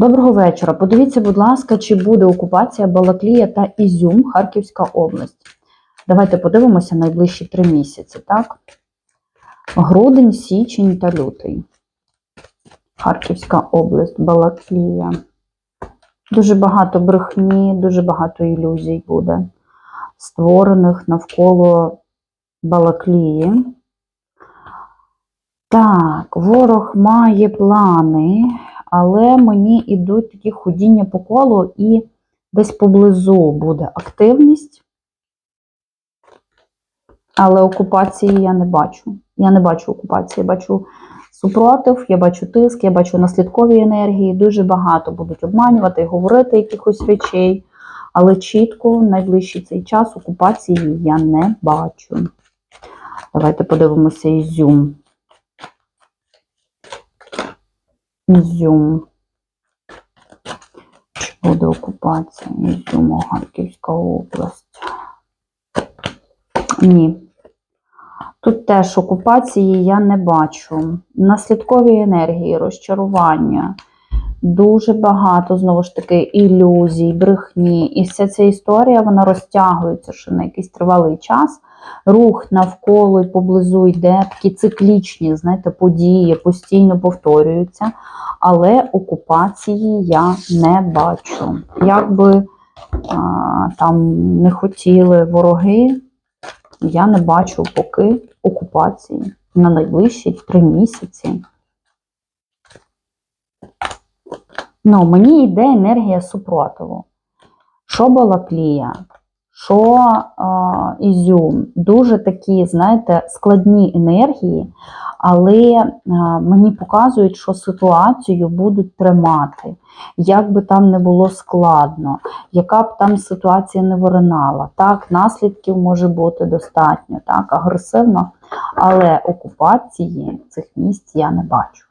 Доброго вечора. Подивіться, будь ласка, чи буде окупація Балаклія та Ізюм, Харківська область. Давайте подивимося найближчі три місяці, так? Грудень, січень та лютий. Харківська область, Балаклія. Дуже багато брехні, дуже багато ілюзій буде, створених навколо Балаклії. Так, ворог має плани, але мені йдуть такі ходіння по колу і десь поблизу буде активність. Але окупації я не бачу. Я не бачу окупації, я бачу супротив, я бачу тиск, я бачу наслідкові енергії. Дуже багато будуть обманювати, говорити якихось речей. Але чітко в найближчий цей час окупації я не бачу. Давайте подивимося Ізюм. Ізюм. Чи буде окупація Ізюму, Харківська область? Ні. Тут теж окупації я не бачу. Наслідкові енергії, розчарування. Дуже багато, знову ж таки, ілюзій, брехні. І вся ця історія вона розтягується ще на якийсь тривалий час. Рух навколо і поблизу йде, такі циклічні, знаєте, події постійно повторюються. Але окупації я не бачу. Як би а, там не хотіли вороги, я не бачу поки окупації на найближчі три місяці. Ну, мені йде енергія супротиву. Що Балаклія, що е, Ізюм, дуже такі, знаєте, складні енергії, але е, мені показують, що ситуацію будуть тримати. Як би там не було складно, яка б там ситуація не виринала. Так, наслідків може бути достатньо, так, агресивно, але окупації цих місць я не бачу.